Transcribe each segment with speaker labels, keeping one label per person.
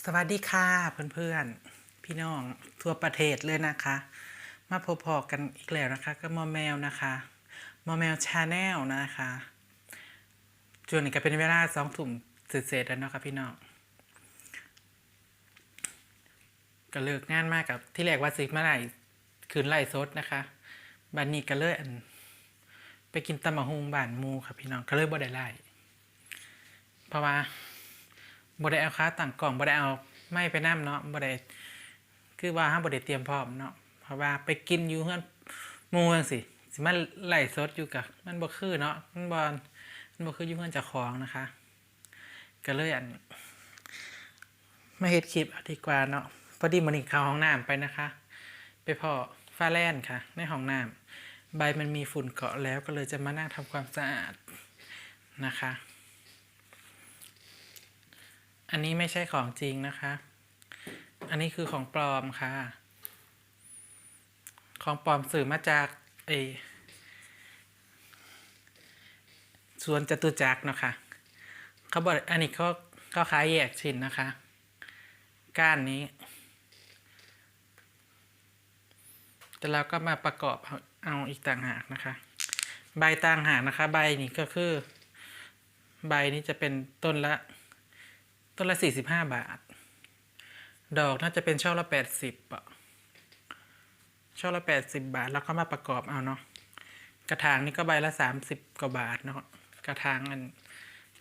Speaker 1: สวัสดีค่ะเพื่อนๆ พี่น้องทั่วประเทศเลยนะคะ มาพบพอกันอีกแล้วนะคะก็มอแมวนะคะมอแมวชาแนลนะคะจวนนี้ก็เป็นเวลาสองถุ่มเศษๆแล้วเนาะคะพี่น้องก็เลิกงานมากกับที่แรกว่าสิเมื่อไหร่คืนไล่สดนะคะบันนี้ก็เลยอัน ไปกินตำมะฮุงบ้านมูค่ะพี่น้องก็เลยบ่ได้ไล่เพราะว่า บ่ได้เอาค้าต่างกล่องบ่ได้เอาไม่ไปน้ำเนาะบ่ได้คือว่าห้าบ่ได้เตรียมพร้อมเนาะเพราะว่าไปกินอยู่เฮือนหมู่จังซี่สิมาไหล่สดอยู่กับมันบ่คือเนาะมันบ่มันบ่คืออยู่เฮือนเจ้าของนะคะ ก็เลยอันมาเฮ็ดคลิปอาดีกว่าเนาะพอดีมื้อนี้เข้าห้องน้ำไปนะคะ ไปพอฟ้าแล่นค่ะ ในห้องน้ำใบมันมีฝุ่นเกาะแล้วก็เลยจะมานั่งทำความสะอาดนะคะ อันนี้ไม่ใช่ของจริงนะคะ อันนี้คือของปลอมค่ะ ของปลอมสื่อมาจากไอสวนจตุจักรเนาะคะเขาบอกอันนี้เขาเขาขายแยกชิ้นนะคะ ก้านนี้ แต่เราก็มาประกอบเอาเอาอีกต่างหากนะคะ ใบต่างหากนะคะ ใบนี้ก็คือ ใบนี้จะเป็นต้นละ ต้นละสี่สิบห้าบาท ดอกน่าจะเป็นช่อละแปดสิบอะช่อละแปดสิบบาทแล้วก็มาประกอบเอาเนาะ กระถางนี่ก็ใบละสามสิบกว่าบาทเนาะ กระถางอัน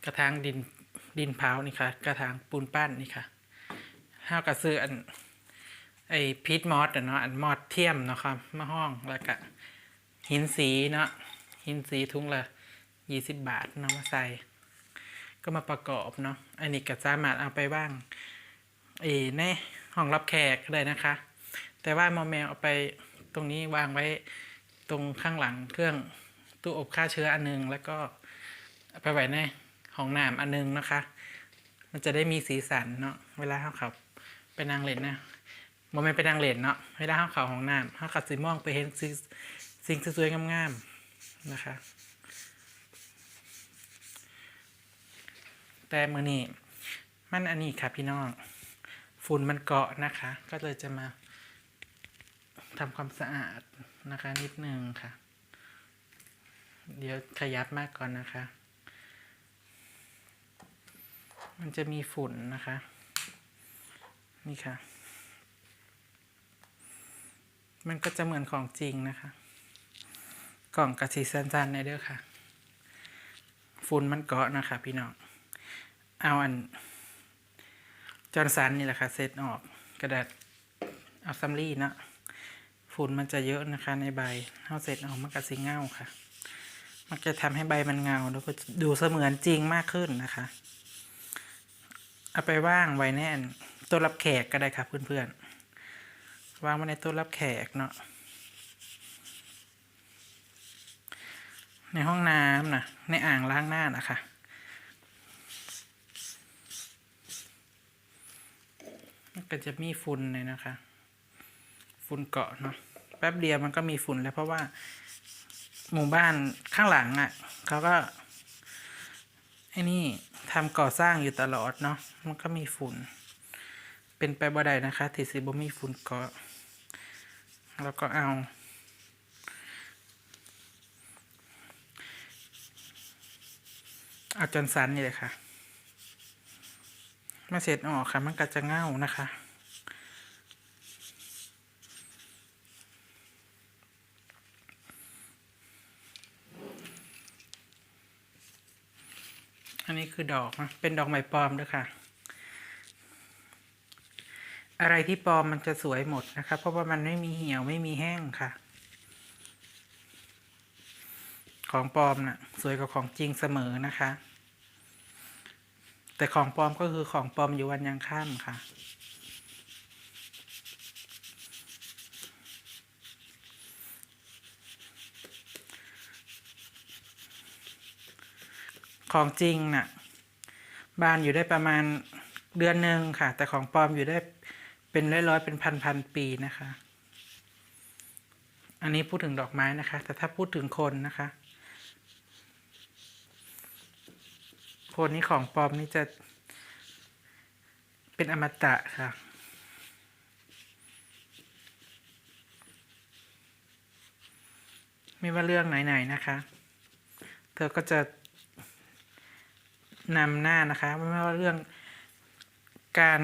Speaker 1: กระถางดินดินเผานี่ค่ะ กระถางปูนปั้นนี่ค่ะห้าวกระซื้ออันไอพีทมอสเนาะอันมอสเทียมเนาะครับมาห้องแล้วก็หินสีเนาะหินสีทุงละยี่สิบบาทเนาะมาใส่ ก็มาประกอบเนาะอันนี้ก็สามารถเอาไปว่างเอในห้องรับแขกได้นะคะ แต่ว่ามอแมวเอาไปตรงนี้วางไว้ตรงข้างหลังเครื่องตู้อบฆ่าเชื้ออันนึง แล้วก็ไปไว้ในห้องน้ำอันนึงนะคะ มันจะได้มีสีสันเนาะเวลาเขาขับไปนางเล่นนะโมเมนไปนางเล่นเนาะเวลาเขาเขับห้องน้ำเขาขับสีมองไปเห็นสิ่งสิ่งสวยๆงามๆนะคะ แต่มือนี้มันอันนี้ค่ะพี่น้องฝุ่นมันเกาะนะคะ ก็เลยจะมาทำความสะอาดนะคะนิดนึงค่ะ เดี๋ยวขยับมากก่อนนะคะ มันจะมีฝุ่นนะคะ นี่ค่ะ มันก็จะเหมือนของจริงนะคะ กล่องกระสีสั้นๆในเด้อค่ะ ฝุ่นมันเกาะนะคะพี่น้อง เอาอัน จอร์นสันนี่แหละค่ะเซตออกกระดาษเอาซัมรี่เนาะฝุ่นมันจะเยอะนะคะในใบเอาเสร็จออกมันก็สีเงาค่ะ มันจะทำให้ใบมันเงาแล้วก็ดูเสมือนจริงมากขึ้นนะคะ เอาไปว่างไว้แน่นตัวรับแขกก็ได้ค่ะเพื่อนๆวางไว้ในตัวรับแขกเนาะในห้องน้ำนะในอ่างล้างหน้านะคะ มัน ก็จะมีฝุ่นเลยนะคะ ฝุ่นเกาะเนาะแป๊บเดียวมันก็มีฝุ่นแล้วเพราะว่า หมู่บ้านข้างหลังอะ่ะเขาก็ไอ้นี่ทำก่อสร้างอยู่ตลอดเนาะมันก็มีฝุ่น เป็นไปบ่ได้นะคะที่สิบ่มีฝุ่นเกาะแล้วก็เอาเอาจนสันนี่เลยค่ะมาเสร็จออกค่ะ มันก็จะเง่านะคะ อันนี้คือดอกนะเป็นดอกไม้ปลอมด้วยค่ะ อะไรที่ปลอมมันจะสวยหมดนะคะ เพราะว่ามันไม่มีเหี่ยวไม่มีแห้งค่ะ ของปลอมน่ะ สวยกว่าของจริงเสมอนะคะ แต่ของปลอมก็คือของปลอมอยู่วันยังค่ำค่ะ ของจริงน่ะบานอยู่ได้ประมาณเดือนหนึ่งค่ะ แต่ของปลอมอยู่ได้เป็นร้อยร้อยๆเป็นพันพันปีนะคะ อันนี้พูดถึงดอกไม้นะคะ แต่ถ้าพูดถึงคนนะคะ คนนี้ของปลอมนี่จะเป็นอมตะค่ะไม่ว่าเรื่องไหนๆนะคะ เธอก็จะ นำหน้านะคะ ไม่ว่าเรื่องการ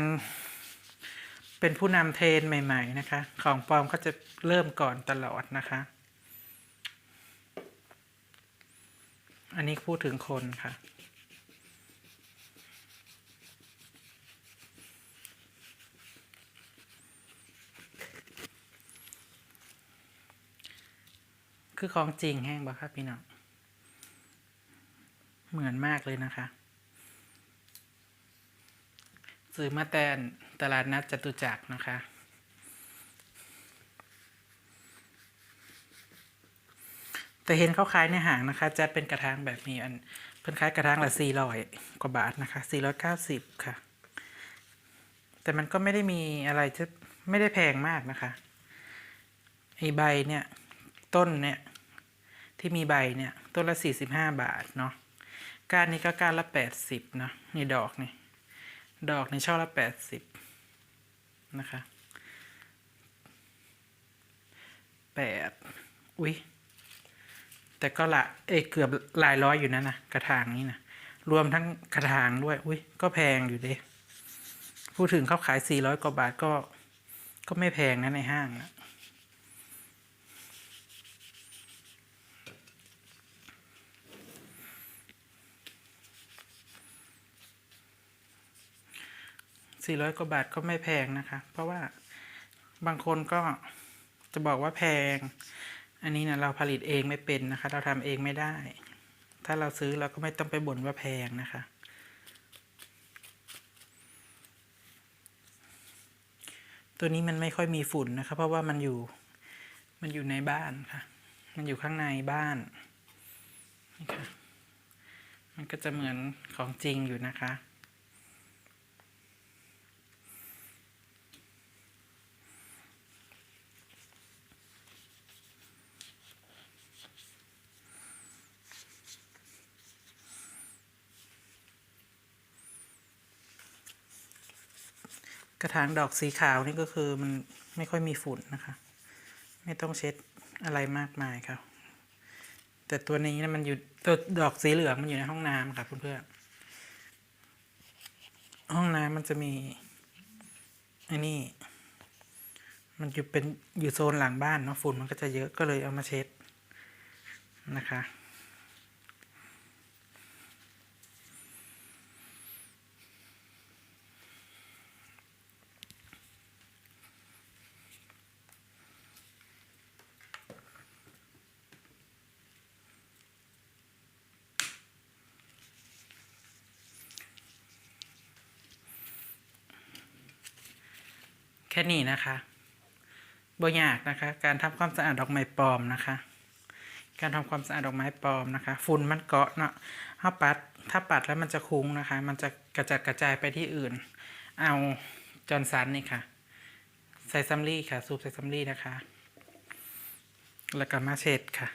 Speaker 1: เป็นผู้นำเทรนใหม่ ๆ นะคะ ของปลอมก็จะเริ่มก่อนตลอดนะคะ อันนี้พูดถึงคนค่ะ คือของจริงแห้งบ่ครับพี่น้อง เหมือนมากเลยนะคะ ซื้อมาแต่ตลาดนัดจตุจักรนะคะ แต่เห็นเขาขายในห้างนะคะ จะเป็นกระถางแบบนี้อันเพิ่นขายกระถางละสี่ร้อยกว่าบาทนะคะสี่ร้อยเก้าสิบค่ะ แต่มันก็ไม่ได้มีอะไรที่ไม่ได้แพงมากนะคะไอใบเนี่ย ต้นเนี่ย ที่มีใบเนี่ย ต้นละสี่สิบห้าบาทเนาะก้านนี้ก็ก้านละแปดสิบเนาะนี่ดอกนี่ ดอกในช่อละแปดสิบนะคะแปดอุ้ยแต่ก็ละเอยเกือบหลายร้อยอยู่นะนะกระถางนี้นะรวมทั้งกระถางด้วย อุ้ยก็แพงอยู่เด้พูดถึงเขาขายสี่ร้อยกว่าบาทก็ ก็ไม่แพงนะในห้างนะ สี่ร้อยกว่าบาทก็ไม่แพงนะคะ เพราะว่าบางคนก็จะบอกว่าแพง อันนี้นะเราผลิตเองไม่เป็นนะคะ เราทำเองไม่ได้ ถ้าเราซื้อเราก็ไม่ต้องไปบ่นว่าแพงนะคะ ตัวนี้มันไม่ค่อยมีฝุ่นนะคะ เพราะว่ามันอยู่มันอยู่ในบ้านค่ะ มันอยู่ข้างในบ้านนี่ค่ะมันก็จะเหมือนของจริงอยู่นะคะ กระถางดอกสีขาวนี่ก็คือมันไม่ค่อยมีฝุ่นนะคะ ไม่ต้องเช็ดอะไรมากมายครับ แต่ตัวนี้นะมันอยู่ตัวดอกสีเหลืองมันอยู่ในห้องน้ำค่ะเพื่อนๆห้องน้ำมันจะมีไอ้นี่มันอยู่เป็นอยู่โซนหลังบ้านเนาะฝุ่นมันก็จะเยอะก็เลยเอามาเช็ดนะคะ ค่นี้นะคะบ่ยากนะคะ การทำความสะอาดดอกไม้ปลอมนะคะ การทำความสะอาดดอกไม้ปลอมนะคะ ฝุ่นมันเกาะเนาะถ้าปัด ถ้าปัดแล้วมันจะคุ้งนะคะ มันจะกระจัดกระจายไปที่อื่น เอาจอร์นสันนี่ค่ะ ใส่ซัมลี่ค่ะสูบใส่ซัมลี่นะคะ แล้วก็มาเช็ดค่ะ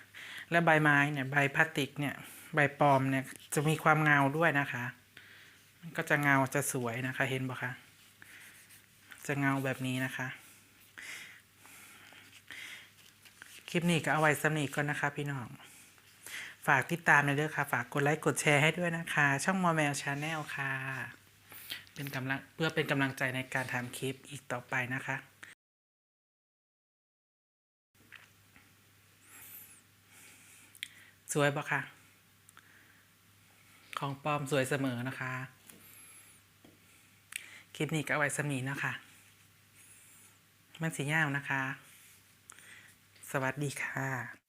Speaker 1: และใบไม้เนี่ยใบพลาสติกเนี่ยใบปลอมเนี่ยจะมีความเงาด้วยนะคะมันก็จะเงาจะสวยนะคะเห็นบ่คะ จะเงาแบบนี้นะคะ คลิปนี้ก็เอาไว้สำนีก่อนนะคะ พี่น้อง ฝากติดตามในอยเด้อค่ะ ฝากกดไลค์กดแชร์ให้ด้วยนะคะ ช่องมอแมวชาแนลค่ะ เป็นกำลังเพื่อเป็นกำลังใจในการทำคลิปอีกต่อไปนะคะสวยปะคะ ของปลอมสวยเสมอนะคะ คลิปนี้ก็เอาไว้สำนีนะคะ มันสียาวนะคะ สวัสดีค่ะ